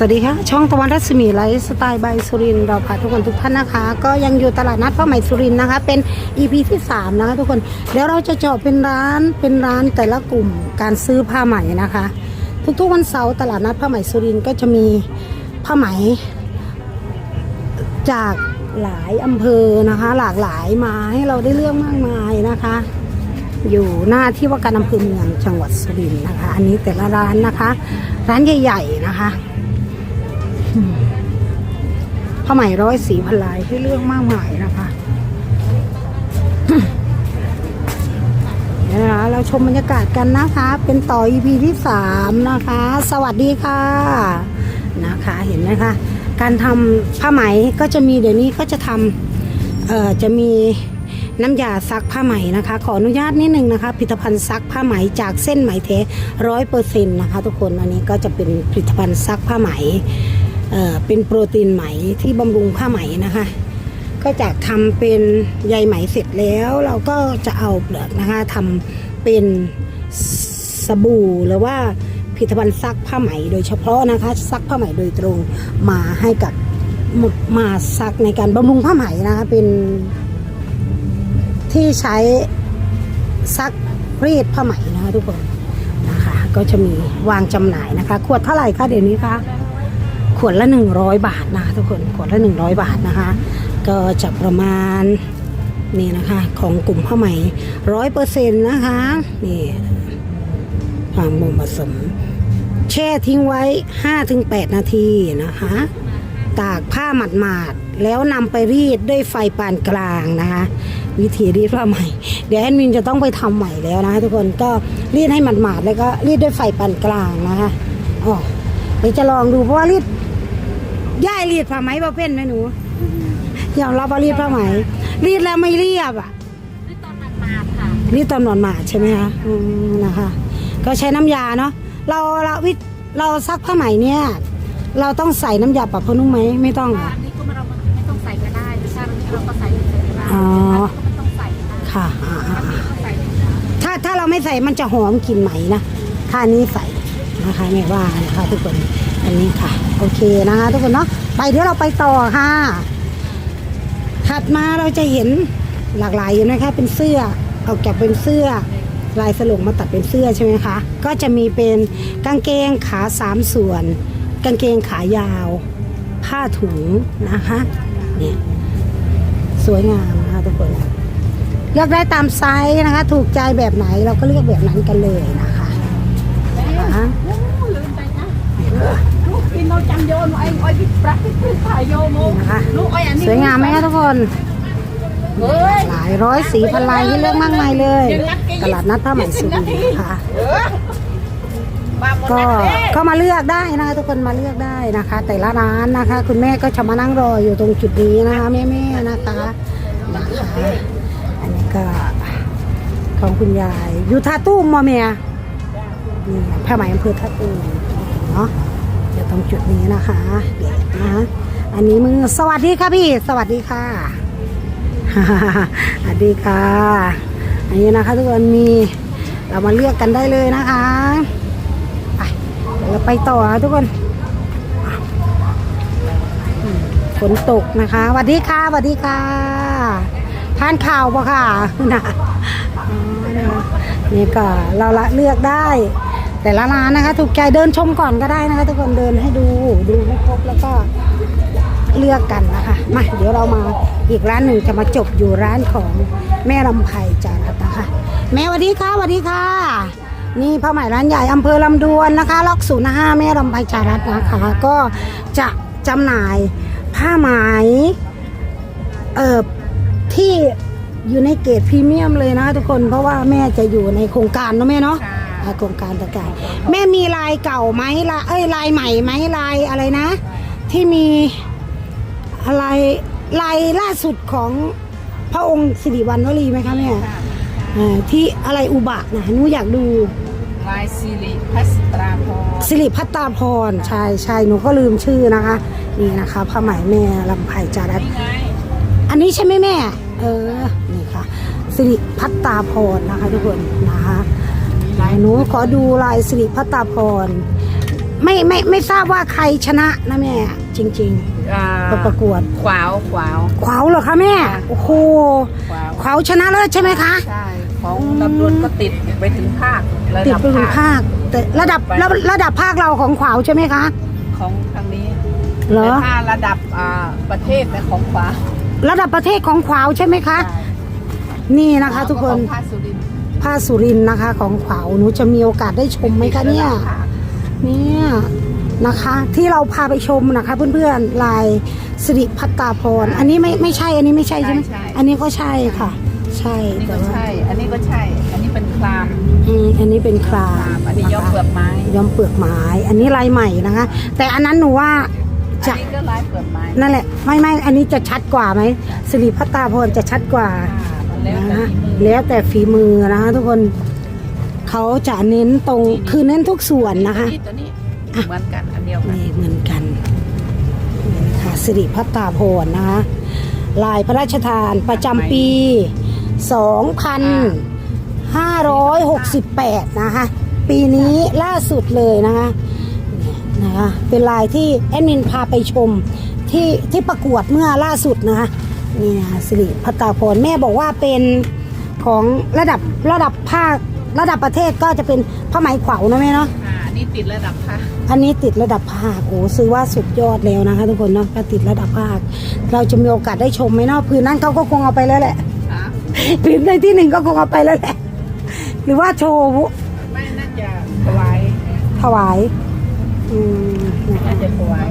สวัสดีค่ะ ช่องตะวันรัศมีไลฟ์สไตล์บายสุรินเราพาทุกคนทุกท่านนะคะ ก็ยังอยู่ตลาดนัดผ้าไหมสุรินนะคะ เป็น EP ที่3นะคะทุกคนเดี๋ยวเราจะเจาะเป็นร้านเป็นร้านแต่ละกลุ่มการซื้อผ้าไหมนะคะ ทุกๆวันเสาร์ตลาดนัดผ้าไหมสุรินก็จะมีผ้าไหม จากหลายอำเภอนะคะ หลากหลายมาให้เราได้เลือกมากมายนะคะ อยู่หน้าที่ว่าการอำเภอเมืองจังหวัดสุรินทร์นะคะ อันนี้แต่ละร้านนะคะ ร้านใหญ่ ๆ นะคะ ผ้าไหมร้อยสีพันลายให้เลือกมากมายนะคะเดี๋ยวนะเราชมบรรยากาศกันนะคะ เป็นต่อ EP ที่สามนะคะ สวัสดีค่ะนะคะเห็นไหมคะ การทำผ้าไหมก็จะมีเดี๋ยวนี้ก็จะทำเอ่อจะมีน้ำยาซักผ้าไหมนะคะ ขออนุญาตนิดนึงนะคะผลิตภัณฑ์ซักผ้าไหมจากเส้นไหมแท้ร้อยเปอร์เซ็นต์นะคะ ทุกคนอันนี้ก็จะเป็นผลิตภัณฑ์ซักผ้าไหม เป็นโปรตีนไหมที่บำรุงผ้าไหมนะคะ ก็จากทำเป็นใยไหมเสร็จแล้วเราก็จะเอาเปลือกนะคะทำเป็นสบู่หรือว่าผลิตภัณฑ์ซักผ้าไหมโดยเฉพาะนะคะซักผ้าไหมโดยตรงมาให้กับมาซักในการบำรุงผ้าไหมนะคะเป็นที่ใช้ซักรีดผ้าไหมนะคะทุกคนนะคะก็จะมีวางจำหน่ายนะคะ ขวดเท่าไหร่คะเดี๋ยวนี้คะ ขวดละ 100 บาทนะคะทุกคนขวดละ 100 บาทนะคะ ก็จะประมาณนี่นะคะของกลุ่มผ้าไหมร้อยเปอร์เซ็นต์นะคะนี่ความมุมผสม แช่ทิ้งไว้ 5-8 นาทีนะคะ ตากผ้าหมาดๆแล้วนำไปรีดด้วยไฟปานกลางนะคะ วิธีรีดผ้าไหมเดี๋ยวแอดมินจะต้องไปทำใหม่แล้วนะคะทุกคนก็รีดให้หมาดๆแล้วก็รีดด้วยไฟปานกลางนะคะอ๋อเดี๋ยวจะลองดูเพราะว่ารีด ย่ายรีดผ้าไหมประเภทไหมหนูยอมรับว่ารีดผ้าไหมรีดแล้วไม่เรียบอะด้วยตอนมันมาค่ะรีดตอนนอนหมาดใช่ไหมคะอืมนะคะ ก็ใช้น้ำยาเนาะเราเราวิเราซักผ้าไหมเนี่ย เราต้องใส่น้ำยาปรับผ้านุ่มไหมไม่ต้องเหรออันนี้ก็เราไม่ต้องใส่ก็ได้แต่ถ้าเราก็ใส่ใส่ก็ได้อ๋อก็ไม่ต้องใส่ก็ได้ค่ะอ่าอ่าถ้าอ่ามีก็ใส่ถ้าถ้าเราไม่ใส่มันจะหอมกลิ่นไหมนะถ้าอันนี้ใส่นะคะไม่ว่านะคะทุกคนอันนี้ค่ะ โอเคนะคะทุกคนเนาะไปเดี๋ยวเราไปต่อค่ะ ถัดมาเราจะเห็นหลากหลายอยู่นะคะเป็นเสื้อออกจากเป็นเสื้อลายสลงมาตัดเป็นเสื้อใช่ไหมคะ ก็จะมีเป็นกางเกงขาสามส่วน กางเกงขายาว ผ้าถุงนะคะเนี่ยสวยงามนะคะทุกคนเลือกได้ตามไซส์นะคะ ถูกใจแบบไหนเราก็เลือกแบบนั้นกันเลยนะคะ สวยงามไหมคะทุกคนเฮ้ยหลายร้อยสีพันลายที่เลือกมากมายเลย ตลาดนัดผ้าไหมสุรินทร์นะคะมาหมดก็แล้วก็มาเลือกได้นะคะทุกคนมาเลือกได้นะคะ แต่ละร้านนะคะ คุณแม่ก็จะมานั่งรออยู่ตรงจุดนี้นะคะแม่ๆนะคะนะคะอันนี้ก็ของคุณยายอยู่ท่าตู้มอเมียนี่ผ้าไหมอำเภอท่าตู้เนาะ เดี๋ยวตรงจุดนี้นะคะเดี๋ยวนะอันนี้มือสวัสดีค่ะพี่ สวัสดีค่ะสวัสดีค่ะอันนี้นะคะทุกคนมีเรามาเลือกกันได้เลยนะคะไปเราไปต่อค่ะทุกคนฝนตกนะคะสวัสดีค่ะสวัสดีค่ะทานข่าวปะค่ะนะอ๋อนะคะนี่ก็เราละเลือกได้ แต่ละร้านนะคะ ถูกใจเดินชมก่อนก็ได้นะคะ ทุกคนเดินให้ดูดูให้ครบแล้วก็เลือกกันนะคะมาเดี๋ยวเรามาอีกร้านหนึ่งจะมาจบอยู่ร้านของแม่ลำไพจารัตนะคะ แม่สวัสดีค่ะสวัสดีค่ะ นี่ผ้าไหมร้านใหญ่อำเภอลำดวนนะคะล็อกศูนย์ห้าแม่ลำไพจารัตนะคะ ก็จะจำหน่ายผ้าไหมเอ่อที่อยู่ในเกรดพรีเมียมเลยนะทุกคนเพราะว่าแม่จะอยู่ในโครงการเนาะแม่เนาะ อ่าโครงการต่างๆแม่มีลายเก่าไหมลายเอ้ยลายใหม่ไหมลายอะไรนะ ที่มีอะไรลายล่าสุดของพระองค์สิริวัณวลีไหมคะแม่อ่าที่อะไรอุบะนะหนูอยากดูลายซิริพัสตราพรสิริพัตตาพรใช่ใช่หนูก็ลืมชื่อนะคะ นี่นะคะผ้าไหมแม่ลำไพจารัตนี่ไงอันนี้ใช่ไหมแม่ เออ นี่ค่ะสิริพัตตาพรนะคะทุกคนนะคะ หนูขอดูลายสิริพัตตาพร ไม่ไม่ไม่ทราบว่าใครชนะนะแม่จริงอ่าๆประกวดขวาวขวาวขวาวเหรอคะแม่ค่ะโอ้โหขวาวขวาวชนะเลิศใช่ไหมคะใช่ของลำดวนก็ติดไปถึงภาคระติดดับไปถึงภาค แต่ระดับระระดับภาคเราของขวาวใช่ไหมคะของทางนี้เหรอแต่ถ้าระดับอ่าประเทศนะของขวาวระดับประเทศของขวาวใช่ไหมคะ นี่นะคะ ทุกคน ของภาคสุรินทร์ผ้าสุรินทร์นะคะ ของขวาวหนูจะมีโอกาสได้ชมไหมคะเนี่ยเนี่ยนะคะที่เราพาไปชมนะคะ เพื่อนๆลายสิริพัตตาพร อันนี้ไม่ไม่ใช่อันนี้ไม่ใช่ใช่ไหมอันนี้ก็ใช่ค่ะ ใช่อันนี้แต่ก็ว่าใช่ อันนี้ก็ใช่ อันนี้เป็นคลามอืมอันนี้เป็นคราคลามอันนี้ะคะย้อมเปลือกไม้ย้อมเปลือกไม้อันนี้ลายใหม่นะคะ แต่อันนั้นหนูว่าอัจะ นนี้ก็ลายเปลือกไม้นั่นแหละ ไม่ไม่อันนี้จะชัดกว่าไหมสิริพัตตาพรจะชัดกว่าอ่ามั นแล้วแต่นะฝีมือแล้วแต่ฝีมือนะคะทุกคนเขาจะเน้นตรงคือเน้นทุกส่วนนะคะนี่ตัวนี้เหมือนกันอันเดียวกันนี่เหมือนกันนี่ค่ะสิริพัตตาพรนะคะลายพระราชทานประจำปี 2568 นะคะ ปีนี้ล่าสุดเลยนะคะเนี่ยนะคะเป็นลายที่แอดมินพาไปชมที่ที่ประกวดเมื่อล่าสุดนะคะ นี่นะคะสิริพัตตาพรแม่บอกว่าเป็นของระดับระดับภาคระดับประเทศก็จะเป็นผ้าไหมขวาวนะแม่เนาะอ่าอันนี้ติดระดับค่ะอันนี้ติดระดับภาคโอ้ซื้อว่าสุดยอดแล้วนะคะ ทุกคนเนาะก็ติดระดับภาค เราจะมีโอกาสได้ชมไหมเนาะพื้นนั้นเขาก็คงเอาไปแล้วแหละอ่าพื้นในที่หนึ่งก็คงเอาไปแล้วแหละ หรือว่าโชว์ไม่น่าจะถวายถวายอืมนะคะ น่าจะถวาย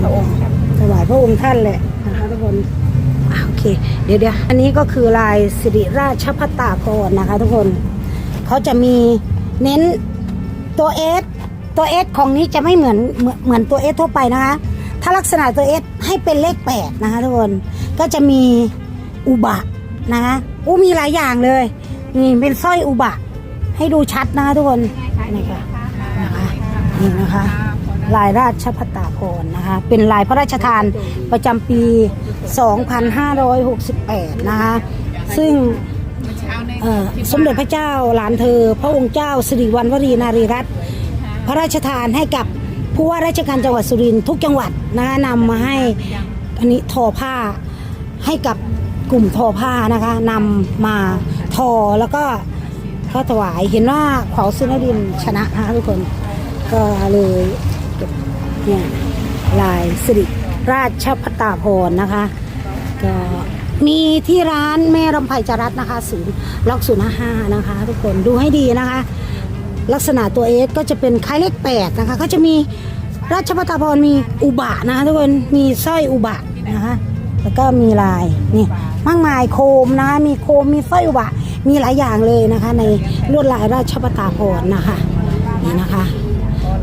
พระองค์ค่ะถวายพระองค์ท่านแหละนะคะทุกคนอะโอ เคเดี๋ยวเดี๋ยวอันนี้ก็คือลายสิริราชพัตตาพรนะคะทุกคนเขาจะมีเน้นตัวเอสตัวเอสของนี้จะไม่เหมือนเหมือนเหมือนตัวเอสทั่วไปนะคะ ถ้าลักษณะตัวเอสให้เป็นเลขแปดนะคะทุกคนก็จะมีอุบะนะคะอู้มีหลายอย่างเลยนี่เป็นสร้อยอุบะ ให้ดูชัดนะคะทุกคนนี่ค่ะนะคะนี่นะคะลายราชพัตตาพรนะคะ เป็นลายพระราชทานประจำปี 2568 นะคะ ซึ่งเมื่อเช้าในเอ่อที่สมเด็จพระเจ้าหลานเธอ พระองค์เจ้าสิริวัณวรีนารีรัตน์พระราชทานให้กับผู้ว่าราชการจังหวัดสุรินทร์ทุกจังหวัดนะคะนำมาให้อันนี้ทอผ้าให้กับกลุ่มทอผ้านะคะนำมาทอแล้วก็ก็ถวายเห็นว่าขวาวซินดินชนะนะคะทุกคนก็เลยเนี่ยลายสิริ ราชพัตตาพรนะคะก็มีที่ร้านแม่รำไพจรัตนะคะศูนย์ล็อกศูนย์ห้านะคะ ทุกคนดูให้ดีนะคะ ลักษณะตัวเอสก็จะเป็นคล้ายเลขแปดนะคะก็จะมีราชพัตตาพรมีอุบะนะคะทุกคนมีสร้อยอุบะนะคะแล้วก็มีลายนี่มากมายโคมนะคะมีโคมมีสร้อยอุบะมีหลายอย่างเลยนะคะ ในลวดลายราชพัตตาพรนะคะนี่นะคะ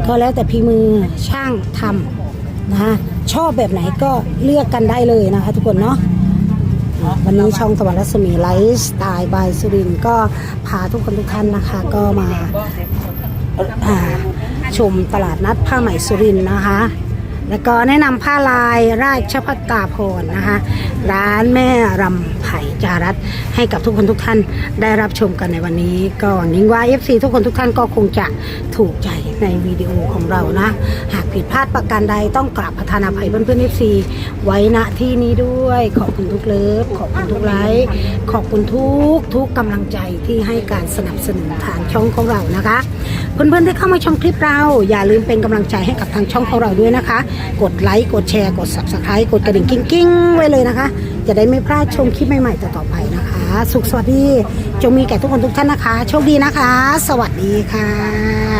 ก็แล้วแต่พีมือช่างทำนะคะชอบแบบไหนก็เลือกกันได้เลยนะคะทุกคนเนาะวันนี้ช่องสวรรค์รัศมีไลฟ์สไตล์บายสุรินก็พาทุกคนทุกท่านนะคะ ก็มาชมตลาดนัดผ้าไหมสุรินนะคะ แล้วก็แนะนำผ้าลายราชพัตตาพรนะคะ ร้านแม่รำไผ่จารัตให้กับทุกคนทุกท่านได้รับชมกันในวันนี้ ก็หวังยิ่งว่า FC ทุกคนทุกท่านก็คงจะถูกใจในวิดีโอของเรานะ หากผิดพลาดประการใดต้องกราบประธานอภัยเพื่อนๆ FC ไว้ณที่นี้ด้วย ขอบคุณทุกเลิฟขอบคุณทุกไลค์ขอบคุณทุกทุกกำลังใจที่ให้การสนับสนุนทางช่องของเรานะคะ เพื่อนๆที่เข้ามาชมคลิปเราอย่าลืมเป็นกำลังใจให้กับทางช่องของเราด้วยนะคะกดไลค์กดแชร์กด subscribe กดกระดิ่งกิ้งกิ๊งไว้เลยนะคะ จะได้ไม่พลาดชมคลิปใหม่ๆต่อๆไปนะคะ สุขสวัสดีจงมีแก่ทุกคนทุกท่านนะคะ โชคดีนะคะ สวัสดีค่ะ